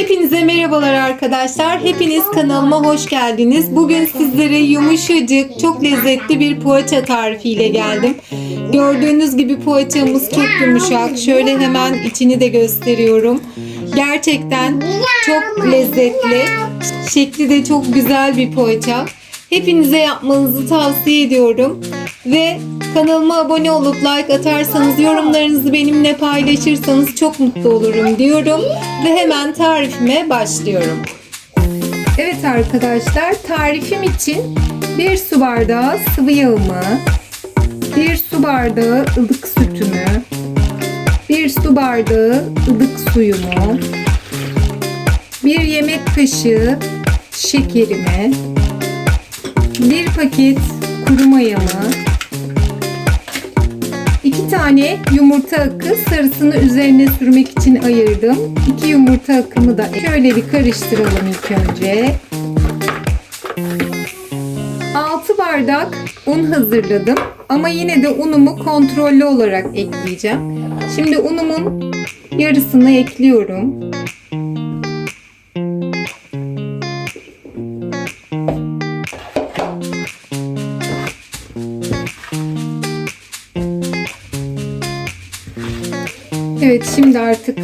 Hepinize merhabalar arkadaşlar. Hepiniz kanalıma hoş geldiniz. Bugün sizlere yumuşacık, çok lezzetli bir poğaça tarifiyle geldim. Gördüğünüz gibi poğaçamız çok yumuşak. Şöyle hemen içini de gösteriyorum. Gerçekten çok lezzetli. Şekli de çok güzel bir poğaça. Hepinize yapmanızı tavsiye ediyorum. Ve kanalıma abone olup like atarsanız, yorumlarınızı benimle paylaşırsanız çok mutlu olurum diyorum. Ve hemen tarifime başlıyorum. Evet arkadaşlar tarifim için bir su bardağı sıvı yağımı, bir su bardağı ılık sütümü, bir su bardağı ılık suyumu, bir yemek kaşığı şekerimi, bir paket kuru mayamı, tane yumurta akı sarısını üzerine sürmek için ayırdım. İki yumurta akımı da şöyle bir karıştıralım ilk önce. 6 bardak un hazırladım ama yine de unumu kontrollü olarak ekleyeceğim. Şimdi unumun yarısını ekliyorum. Evet şimdi artık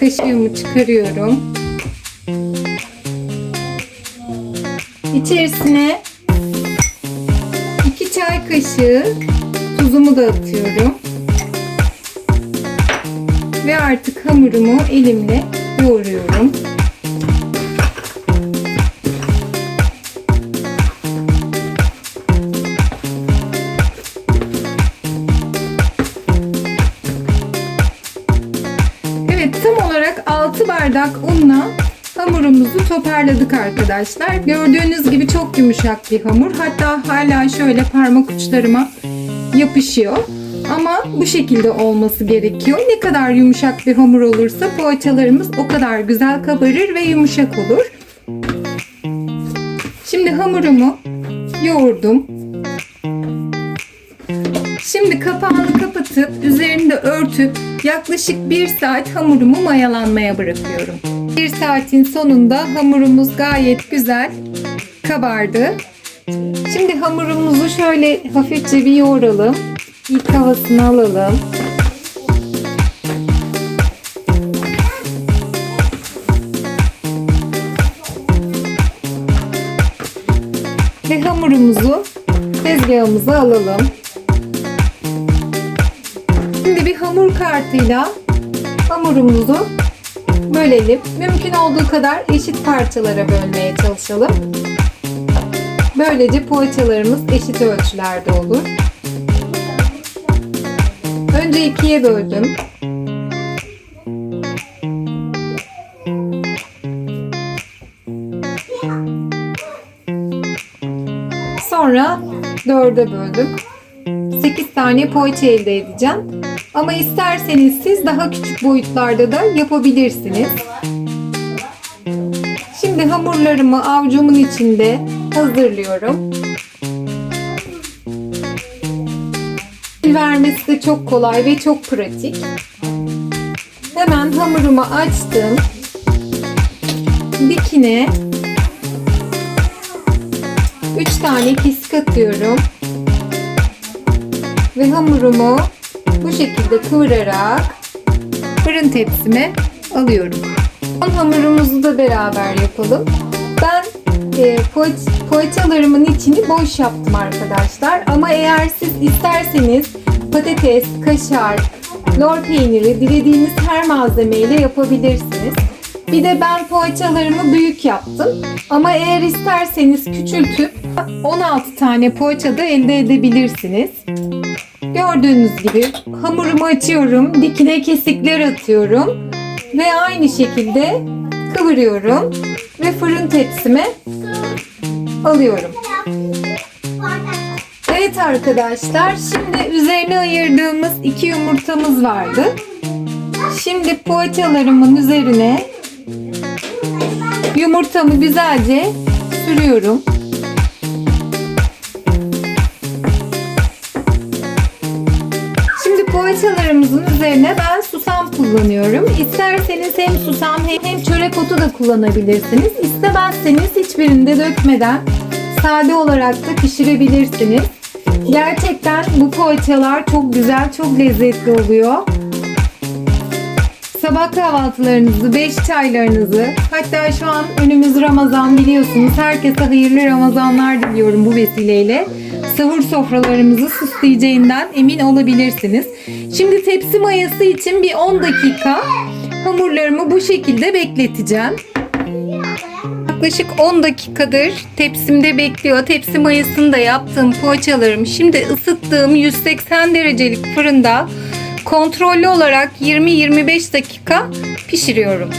kaşığımı çıkarıyorum. İçerisine 2 çay kaşığı tuzumu da atıyorum. Ve artık hamurumu elimle yoğuruyorum. Bardak unla hamurumuzu toparladık arkadaşlar. Gördüğünüz gibi çok yumuşak bir hamur. Hatta hala şöyle parmak uçlarıma yapışıyor. Ama bu şekilde olması gerekiyor. Ne kadar yumuşak bir hamur olursa poğaçalarımız o kadar güzel kabarır ve yumuşak olur. Şimdi hamurumu yoğurdum. Şimdi kapağını kapatıp üzerinde örtüp yaklaşık 1 saat hamurumu mayalanmaya bırakıyorum. 1 saatin sonunda hamurumuz gayet güzel kabardı. Şimdi hamurumuzu şöyle hafifçe bir yoğuralım. İlk havasını alalım. Ve hamurumuzu tezgahımıza alalım. Hamur kartıyla hamurumuzu bölelim. Mümkün olduğu kadar eşit parçalara bölmeye çalışalım. Böylece poğaçalarımız eşit ölçülerde olur. Önce ikiye böldüm. Sonra dörde böldüm. 8 tane poğaça elde edeceğim. Ama isterseniz siz daha küçük boyutlarda da yapabilirsiniz. Şimdi hamurlarımı avucumun içinde hazırlıyorum. Vermesi de çok kolay ve çok pratik. Hemen hamurumu açtım. Dikine 3 tane fisk atıyorum ve hamurumu bu şekilde kıvırarak fırın tepsime alıyorum. Son hamurumuzu da beraber yapalım. Ben e, poğaç- poğaçalarımın içini boş yaptım arkadaşlar. Ama eğer siz isterseniz patates, kaşar, lor peyniri dilediğiniz her malzemeyle yapabilirsiniz. Bir de ben poğaçalarımı büyük yaptım. Ama eğer isterseniz küçültüp 16 tane poğaça da elde edebilirsiniz. Gördüğünüz gibi hamurumu açıyorum. Dikine kesikler atıyorum. Ve aynı şekilde kıvırıyorum. Ve fırın tepsime alıyorum. Evet arkadaşlar şimdi üzerine ayırdığımız iki yumurtamız vardı. Şimdi poğaçalarımın üzerine yumurtamı güzelce sürüyorum. Şimdi poğaçalarımızın üzerine ben susam kullanıyorum. İsterseniz hem susam hem çörek otu da kullanabilirsiniz. İstemezseniz hiçbirinde dökmeden sade olarak da pişirebilirsiniz. Gerçekten bu poğaçalar çok güzel, çok lezzetli oluyor. Sabah kahvaltılarınızı, beş çaylarınızı, hatta şu an önümüz Ramazan biliyorsunuz. Herkese hayırlı Ramazanlar diliyorum bu vesileyle. Sahur sofralarımızı süsleyeceğinden emin olabilirsiniz. Şimdi tepsi mayası için bir 10 dakika hamurlarımı bu şekilde bekleteceğim. Yaklaşık 10 dakikadır tepsimde bekliyor. Tepsi mayasını da yaptığım poğaçalarım şimdi ısıttığım 180 derecelik fırında kontrollü olarak 20-25 dakika pişiriyorum.